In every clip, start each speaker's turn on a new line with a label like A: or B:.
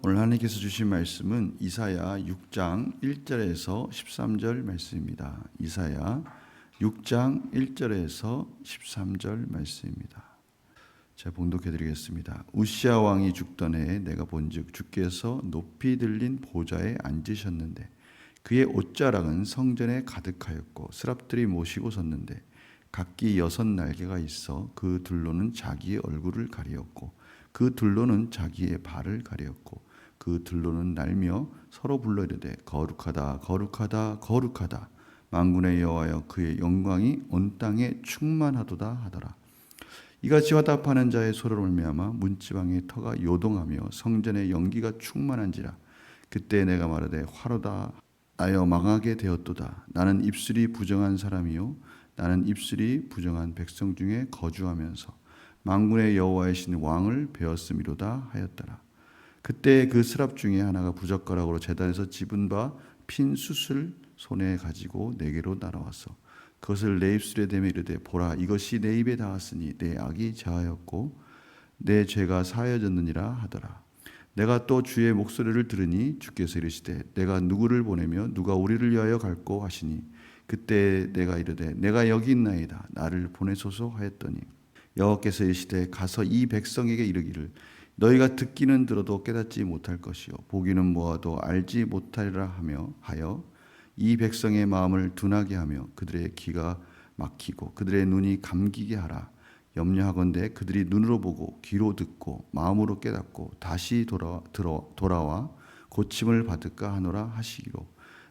A: 오늘 하나님께서 주신 말씀은 이사야 6장 1절에서 13절 말씀입니다. 이사야 6장 1절에서 13절 말씀입니다. 제가 봉독해 드리겠습니다. 우시아 왕이 죽던 해에 내가 본즉 주께서 높이 들린 보좌에 앉으셨는데 그의 옷자락은 성전에 가득하였고 스랍들이 모시고 섰는데 각기 여섯 날개가 있어 그 둘로는 자기의 얼굴을 가리었고 그 둘로는 자기의 발을 가리었고 그 둘로는 날며 서로 불러 이르되 거룩하다 거룩하다 거룩하다. 만군의 여호와여 그의 영광이 온 땅에 충만하도다 하더라. 이같이 화답하는 자의 소리로 말미암아 문지방의 터가 요동하며 성전의 연기가 충만한지라. 그때 내가 말하되 화로다 나여 망하게 되었도다. 나는 입술이 부정한 사람이요 나는 입술이 부정한 백성 중에 거주하면서 만군의 여호와의 신 왕을 배웠음이로다 하였더라 그때 그 스랍 중에 하나가 부젓가락으로 재단에서 집은 바 핀 숯을 손에 가지고 내게로 날아왔어. 그것을 내 입술에 대며 이르되 보라 이것이 내 입에 닿았으니 내 악이 자하였고 내 죄가 사하여졌느니라 하더라. 내가 또 주의 목소리를 들으니 주께서 이르시되 내가 누구를 보내며 누가 우리를 위하여 갈고 하시니? 그때 내가 이르되 내가 여기 있나이다. 나를 보내소서 하였더니. 여호와께서 이르시되 가서 이 백성에게 이르기를 너희가 듣기는 들어도 깨닫지 못할 것이요. 보기는 모아도 알지 못하리라 하며 하여 이 백성의 마음을 둔하게 하며 그들의 귀가 막히고 그들의 눈이 감기게 하라. 염려하건대 그들이 눈으로 보고 귀로 듣고 마음으로 깨닫고 다시 돌아 들어 돌아와 고침을 받을까 하노라 하시기로.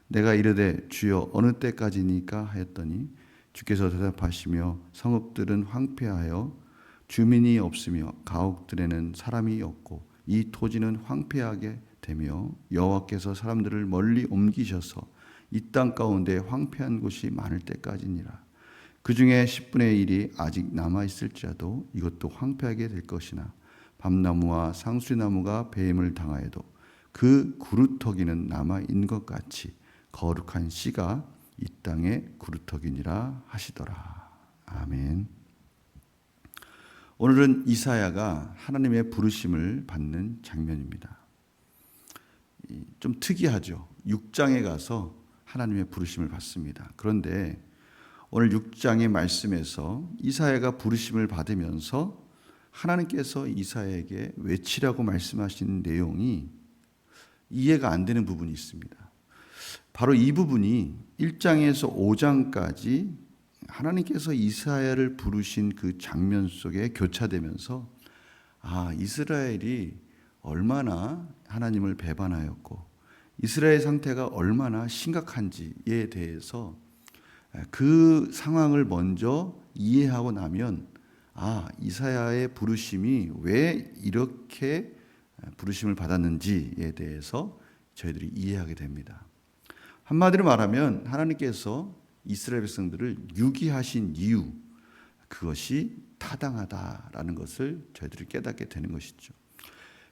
A: 내가 이르되 주여 어느 때까지니까 하였더니 주께서 대답하시며 성읍들은 황폐하여 주민이 없으며 가옥들에는 사람이 없고 이 토지는 황폐하게 되며 여호와께서 사람들을 멀리 옮기셔서 이 땅 가운데 황폐한 곳이 많을 때까지니라. 그 중에 10분의 1이 아직 남아 있을지라도 이것도 황폐하게 될 것이나 밤나무와 상수리나무가 배임을 당하여도 그 구루터기는 남아 있는 것 같이 거룩한 씨가 이 땅의 구루터기니라 하시더라. 아멘. 오늘은 이사야가 하나님의 부르심을 받는 장면입니다. 좀 특이하죠. 6장에 가서 하나님의 부르심을 받습니다. 그런데 오늘 6장의 말씀에서 이사야가 부르심을 받으면서 하나님께서 이사야에게 외치라고 말씀하신 내용이 이해가 안 되는 부분이 있습니다. 바로 이 부분이 1장에서 5장까지 하나님께서 이사야를 부르신 그 장면 속에 교차되면서 아, 이스라엘이 얼마나 하나님을 배반하였고 이스라엘 상태가 얼마나 심각한지에 대해서 그 상황을 먼저 이해하고 나면 아, 이사야의 부르심이 왜 이렇게 부르심을 받았는지에 대해서 저희들이 이해하게 됩니다. 한마디로 말하면 하나님께서 이스라엘 백성들을 유기하신 이유 그것이 타당하다라는 것을 저희들이 깨닫게 되는 것이죠.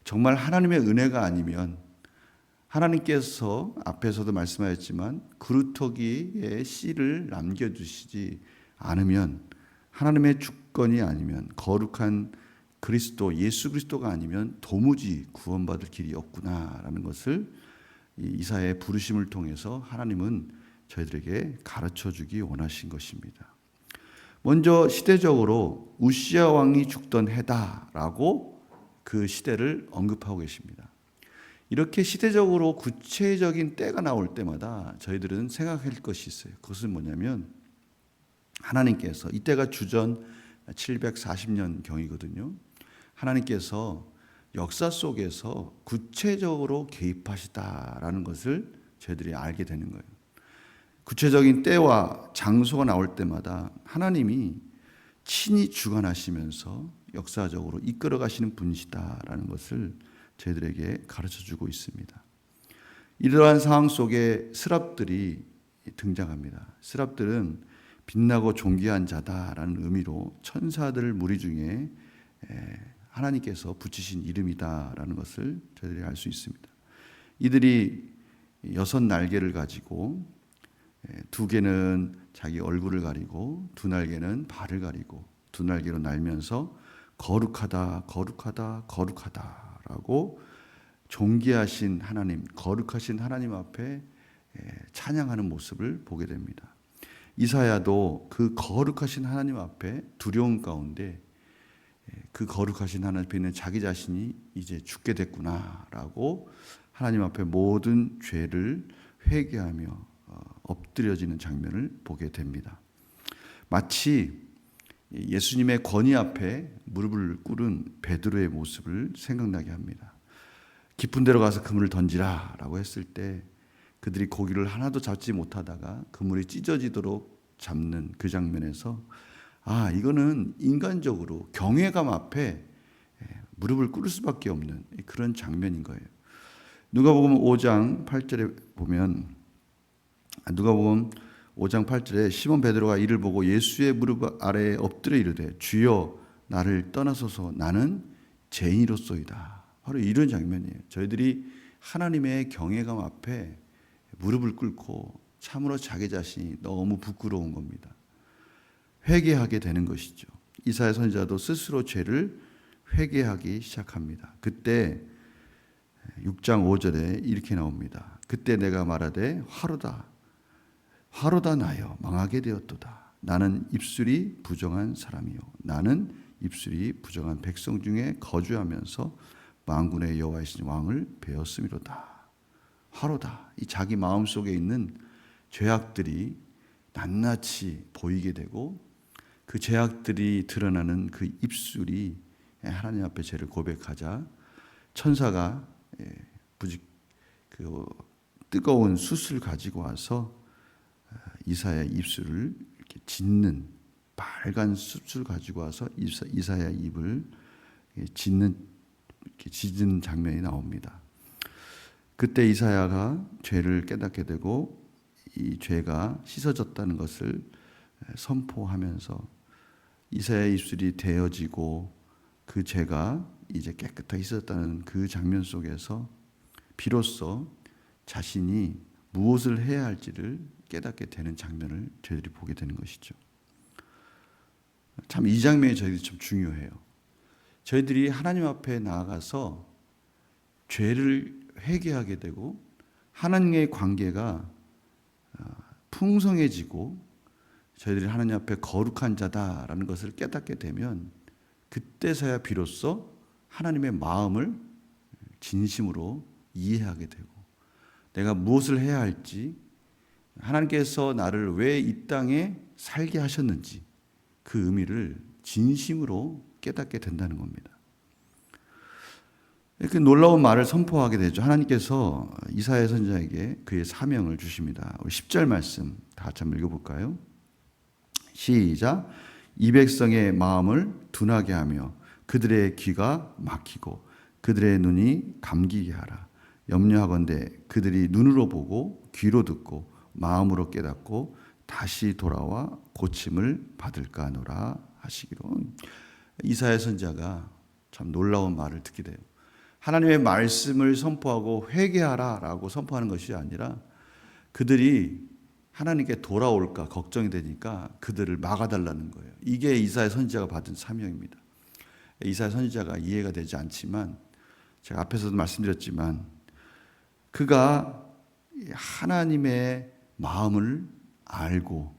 A: 정말 하나님의 은혜가 아니면 하나님께서 앞에서도 말씀하셨지만 그루터기에 씨를 남겨두시지 않으면 하나님의 주권이 아니면 거룩한 그리스도 예수 그리스도가 아니면 도무지 구원받을 길이 없구나라는 것을 이사의 부르심을 통해서 하나님은 저희들에게 가르쳐 주기 원하신 것입니다. 먼저 시대적으로 우시아 왕이 죽던 해다라고 그 시대를 언급하고 계십니다. 이렇게 시대적으로 구체적인 때가 나올 때마다 저희들은 생각할 것이 있어요. 그것은 뭐냐면 하나님께서 이때가 주전 740년 경이거든요. 하나님께서 역사 속에서 구체적으로 개입하시다라는 것을 저희들이 알게 되는 거예요. 구체적인 때와 장소가 나올 때마다 하나님이 친히 주관하시면서 역사적으로 이끌어 가시는 분이시다라는 것을 저희들에게 가르쳐 주고 있습니다. 이러한 상황 속에 스랍들이 등장합니다. 스랍들은 빛나고 존귀한 자다라는 의미로 천사들 무리 중에 하나님께서 붙이신 이름이다라는 것을 저희들이 알 수 있습니다. 이들이 여섯 날개를 가지고 두 개는 자기 얼굴을 가리고 두 날개는 발을 가리고 두 날개로 날면서 거룩하다, 거룩하다, 거룩하다라고 존귀하신 하나님, 거룩하신 하나님 앞에 예, 찬양하는 모습을 보게 됩니다. 이사야도 그 거룩하신 하나님 앞에 두려운 가운데 예, 그 거룩하신 하나님 앞에 있는 자기 자신이 이제 죽게 됐구나라고 하나님 앞에 모든 죄를 회개하며 어, 엎드려지는 장면을 보게 됩니다. 마치 예수님의 권위 앞에 무릎을 꿇은 베드로의 모습을 생각나게 합니다. 깊은 데로 가서 그물을 던지라라고 했을 때 그들이 고기를 하나도 잡지 못하다가 그물이 찢어지도록 잡는 그 장면에서 아 이거는 인간적으로 경외감 앞에 무릎을 꿇을 수밖에 없는 그런 장면인 거예요. 누가복음 5장 8절에 보면 아, 누가복음 5장 8절에 시몬 베드로가 이를 보고 예수의 무릎 아래에 엎드려 이르되 주여 나를 떠나소서 나는 죄인이로소이다. 바로 이런 장면이에요. 저희들이 하나님의 경외감 앞에 무릎을 꿇고 참으로 자기 자신이 너무 부끄러운 겁니다. 회개하게 되는 것이죠. 이사야 선지자도 스스로 죄를 회개하기 시작합니다. 그때 6장 5절에 이렇게 나옵니다. 그때 내가 말하되 화로다 화로다 나여 망하게 되었도다. 나는 입술이 부정한 사람이요 나는 입술이 부정한 백성 중에 거주하면서 만군의 여호와이신 왕을 배웠음이로다. 화로다. 이 자기 마음 속에 있는 죄악들이 낱낱이 보이게 되고 그 죄악들이 드러나는 그 입술이 하나님 앞에 죄를 고백하자 천사가 예, 부직 그 뜨거운 숯을 가지고 와서 어, 이사야 입술을 이렇게 짓는 빨간 숯을 가지고 와서 이사 야 입을 짓는 이렇게 짖은 장면이 나옵니다. 그때 이사야가 죄를 깨닫게 되고 이 죄가 씻어졌다는 것을 선포하면서 이사야의 입술이 되어지고 그 죄가 이제 깨끗하게 씻었다는 그 장면 속에서 비로소 자신이 무엇을 해야 할지를 깨닫게 되는 장면을 저희들이 보게 되는 것이죠. 참 이 장면이 저희들이 참 중요해요. 저희들이 하나님 앞에 나아가서 죄를 회개하게 되고 하나님의 관계가 어, 풍성해지고 저희들이 하나님 앞에 거룩한 자다라는 것을 깨닫게 되면 그때서야 비로소 하나님의 마음을 진심으로 이해하게 되고 내가 무엇을 해야 할지 하나님께서 나를 왜 이 땅에 살게 하셨는지 그 의미를 진심으로 깨닫게 된다는 겁니다. 이렇게 놀라운 말을 선포하게 되죠. 하나님께서 이사야 선지자에게 그의 사명을 주십니다. 10절 말씀 다 같이 한번 읽어볼까요? 시작. 이 백성의 마음을 둔하게 하며 그들의 귀가 막히고 그들의 눈이 감기게 하라. 염려하건대 그들이 눈으로 보고 귀로 듣고 마음으로 깨닫고 다시 돌아와 고침을 받을까 하노라 하시기로. 이사야 선자가 참 놀라운 말을 듣게 돼요. 하나님의 말씀을 선포하고 회개하라라고 선포하는 것이 아니라 그들이 하나님께 돌아올까 걱정이 되니까 그들을 막아달라는 거예요. 이게 이사야 선지자가 받은 사명입니다. 이사야 선지자가 이해가 되지 않지만 제가 앞에서도 말씀드렸지만 그가 하나님의 마음을 알고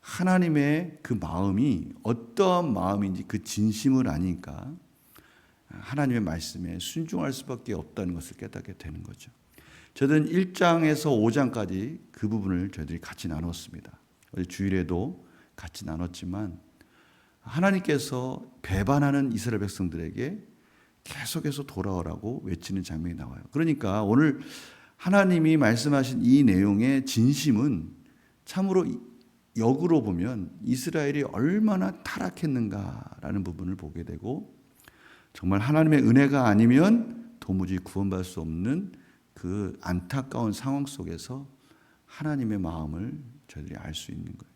A: 하나님의 그 마음이 어떠한 마음인지 그 진심을 아니까 하나님의 말씀에 순종할 수밖에 없다는 것을 깨닫게 되는 거죠. 저는 1장에서 5장까지 그 부분을 저희들이 같이 나눴습니다. 어제 주일에도 같이 나눴지만 하나님께서 배반하는 이스라엘 백성들에게 계속해서 돌아오라고 외치는 장면이 나와요. 그러니까 오늘 하나님이 말씀하신 이 내용의 진심은 참으로 역으로 보면 이스라엘이 얼마나 타락했는가라는 부분을 보게 되고 정말 하나님의 은혜가 아니면 도무지 구원받을 수 없는 그 안타까운 상황 속에서 하나님의 마음을 저희들이 알 수 있는 거예요.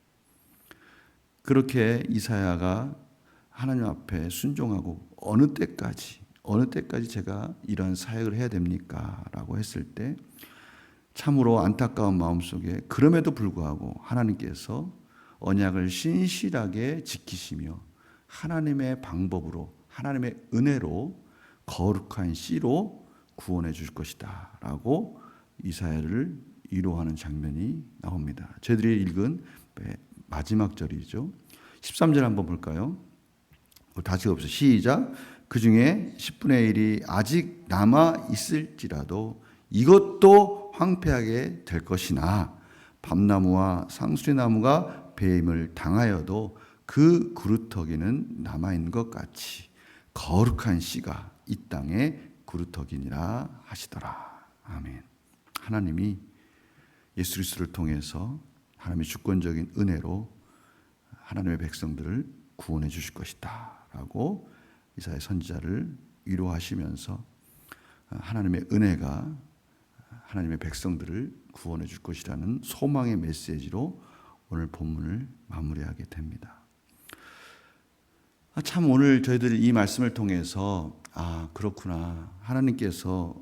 A: 그렇게 이사야가 하나님 앞에 순종하고 어느 때까지 어느 때까지 제가 이러한 사역을 해야 됩니까? 라고 했을 때 참으로 안타까운 마음 속에 그럼에도 불구하고 하나님께서 언약을 신실하게 지키시며 하나님의 방법으로 하나님의 은혜로 거룩한 씨로 구원해 줄 것이다 라고 이사야를 위로하는 장면이 나옵니다. 저희들이 읽은 마지막 절이죠. 13절 한번 볼까요? 다시 없어 시작. 그 중에 10분의 1이 아직 남아 있을지라도 이것도 황폐하게 될 것이나 밤나무와 상수리나무가 배임을 당하여도 그 그루터기는 남아 있는 것 같이 거룩한 씨가 이 땅에 그루터기니라 하시더라. 아멘. 하나님이 예수 그리스도를 통해서 하나님의 주권적인 은혜로 하나님의 백성들을 구원해 주실 것이다 라고 이사야 선지자를 위로하시면서 하나님의 은혜가 하나님의 백성들을 구원해 줄 것이라는 소망의 메시지로 오늘 본문을 마무리하게 됩니다. 아, 참 오늘 저희들이 이 말씀을 통해서 아 그렇구나 하나님께서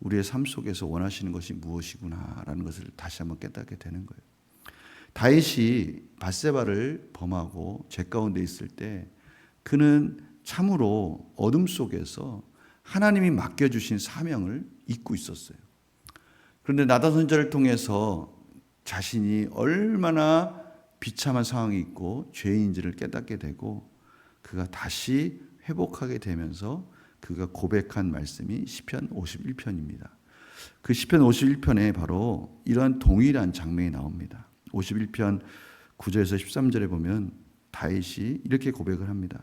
A: 우리의 삶 속에서 원하시는 것이 무엇이구나라는 것을 다시 한번 깨닫게 되는 거예요. 다윗이 바세바를 범하고 죄 가운데 있을 때 그는 참으로 어둠 속에서 하나님이 맡겨주신 사명을 잊고 있었어요. 그런데 나단 선자를 통해서 자신이 얼마나 비참한 상황이 있고 죄인인지를 깨닫게 되고 그가 다시 회복하게 되면서 그가 고백한 말씀이 시편 51편입니다. 그 시편 51편에 바로 이러한 동일한 장면이 나옵니다. 51편 9절에서 13절에 보면 다윗이 이렇게 고백을 합니다.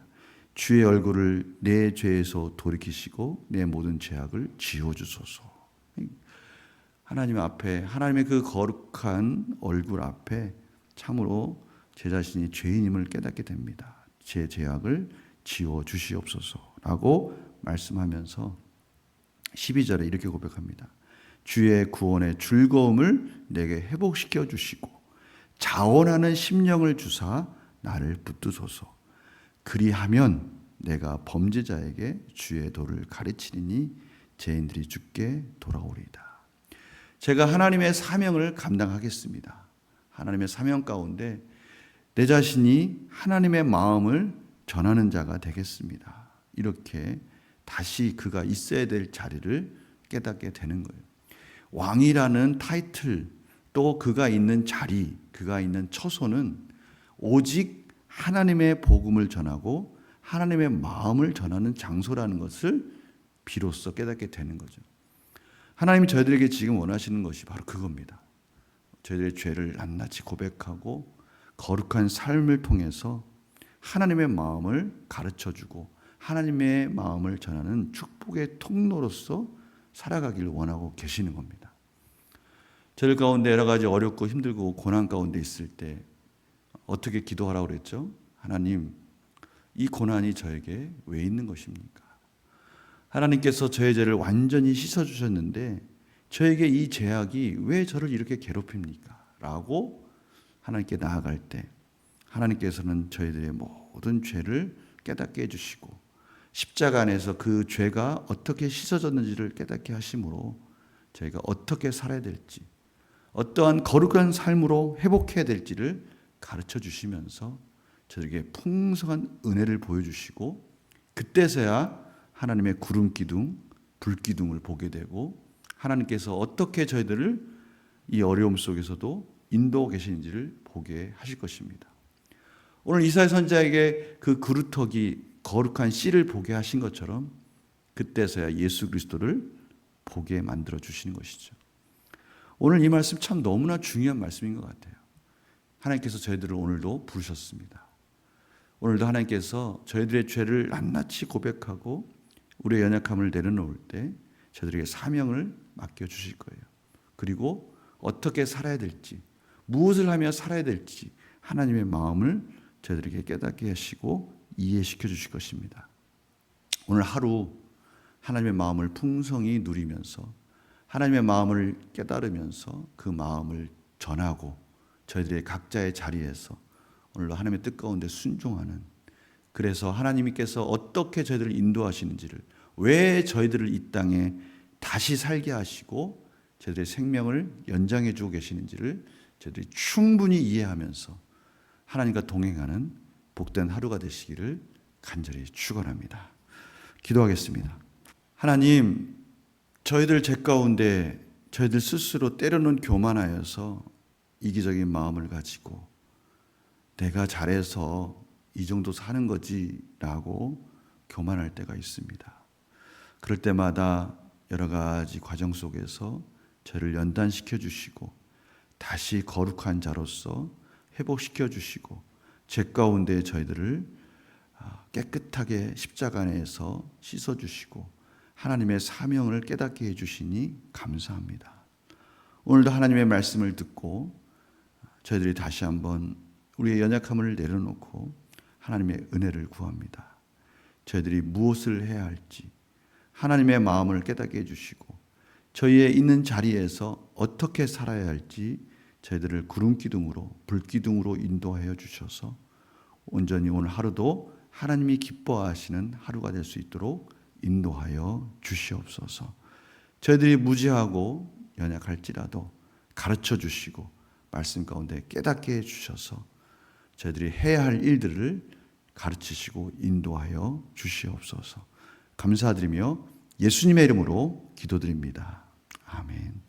A: 주의 얼굴을 내 죄에서 돌이키시고 내 모든 죄악을 지워 주소서. 하나님 앞에 하나님의 그 거룩한 얼굴 앞에 참으로 제 자신이 죄인임을 깨닫게 됩니다. 제 죄악을 지워 주시옵소서라고 말씀하면서 12절에 이렇게 고백합니다. 주의 구원의 즐거움을 내게 회복시켜 주시고 자원하는 심령을 주사 나를 붙드소서. 그리하면 내가 범죄자에게 주의 도를 가르치리니 죄인들이 죽게 돌아오리이다. 제가 하나님의 사명을 감당하겠습니다. 하나님의 사명 가운데 내 자신이 하나님의 마음을 전하는 자가 되겠습니다. 이렇게 다시 그가 있어야 될 자리를 깨닫게 되는 거예요. 왕이라는 타이틀, 또 그가 있는 자리, 그가 있는 처소는 오직 하나님의 복음을 전하고 하나님의 마음을 전하는 장소라는 것을 비로소 깨닫게 되는 거죠. 하나님이 저희들에게 지금 원하시는 것이 바로 그겁니다. 저희들의 죄를 낱낱이 고백하고 거룩한 삶을 통해서 하나님의 마음을 가르쳐 주고 하나님의 마음을 전하는 축복의 통로로서 살아가기를 원하고 계시는 겁니다. 저희 가운데 여러 가지 어렵고 힘들고 고난 가운데 있을 때 어떻게 기도하라고 그랬죠? 하나님, 이 고난이 저에게 왜 있는 것입니까? 하나님께서 저의 죄를 완전히 씻어 주셨는데 저에게 이 죄악이 왜 저를 이렇게 괴롭힙니까? 라고 하나님께 나아갈 때 하나님께서는 저희들의 모든 죄를 깨닫게 해주시고 십자가 안에서 그 죄가 어떻게 씻어졌는지를 깨닫게 하심으로 저희가 어떻게 살아야 될지 어떠한 거룩한 삶으로 회복해야 될지를 가르쳐 주시면서 저에게 풍성한 은혜를 보여주시고 그때서야 하나님의 구름 기둥, 불 기둥을 보게 되고 하나님께서 어떻게 저희들을 이 어려움 속에서도 인도하고 계시는지를 보게 하실 것입니다. 오늘 이사야 선자에게 그 그루터기 거룩한 씨를 보게 하신 것처럼 그때서야 예수 그리스도를 보게 만들어 주시는 것이죠. 오늘 이 말씀 참 너무나 중요한 말씀인 것 같아요. 하나님께서 저희들을 오늘도 부르셨습니다. 오늘도 하나님께서 저희들의 죄를 낱낱이 고백하고 우리의 연약함을 내려놓을 때 저희들에게 사명을 맡겨 주실 거예요. 그리고 어떻게 살아야 될지, 무엇을 하며 살아야 될지 하나님의 마음을 저희들에게 깨닫게 하시고 이해시켜 주실 것입니다. 오늘 하루 하나님의 마음을 풍성히 누리면서 하나님의 마음을 깨달으면서 그 마음을 전하고 저희들의 각자의 자리에서 오늘도 하나님의 뜻 가운데 순종하는 그래서 하나님께서 어떻게 저희들을 인도하시는지를 왜 저희들을 이 땅에 다시 살게 하시고 저희들의 생명을 연장해 주고 계시는지를 저희들이 충분히 이해하면서 하나님과 동행하는 복된 하루가 되시기를 간절히 축원합니다. 기도하겠습니다. 하나님 저희들 제 가운데 저희들 스스로 때로는 교만하여서 이기적인 마음을 가지고 내가 잘해서 이 정도 사는 거지라고 교만할 때가 있습니다. 그럴 때마다 여러 가지 과정 속에서 저를 연단시켜 주시고 다시 거룩한 자로서 회복시켜 주시고 제 가운데 저희들을 아, 깨끗하게 십자가 안에서 씻어 주시고 하나님의 사명을 깨닫게 해 주시니 감사합니다. 오늘도 하나님의 말씀을 듣고 저희들이 다시 한번 우리의 연약함을 내려놓고 하나님의 은혜를 구합니다. 저희들이 무엇을 해야 할지 하나님의 마음을 깨닫게 해주시고 저희의 있는 자리에서 어떻게 살아야 할지 저희들을 구름 기둥으로 불 기둥으로 인도하여 주셔서 온전히 오늘 하루도 하나님이 기뻐하시는 하루가 될 수 있도록 인도하여 주시옵소서. 저희들이 무지하고 연약할지라도 가르쳐 주시고 말씀 가운데 깨닫게 해 주셔서 저희들이 해야 할 일들을 가르치시고 인도하여 주시옵소서. 감사드리며 예수님의 이름으로 기도드립니다. 아멘.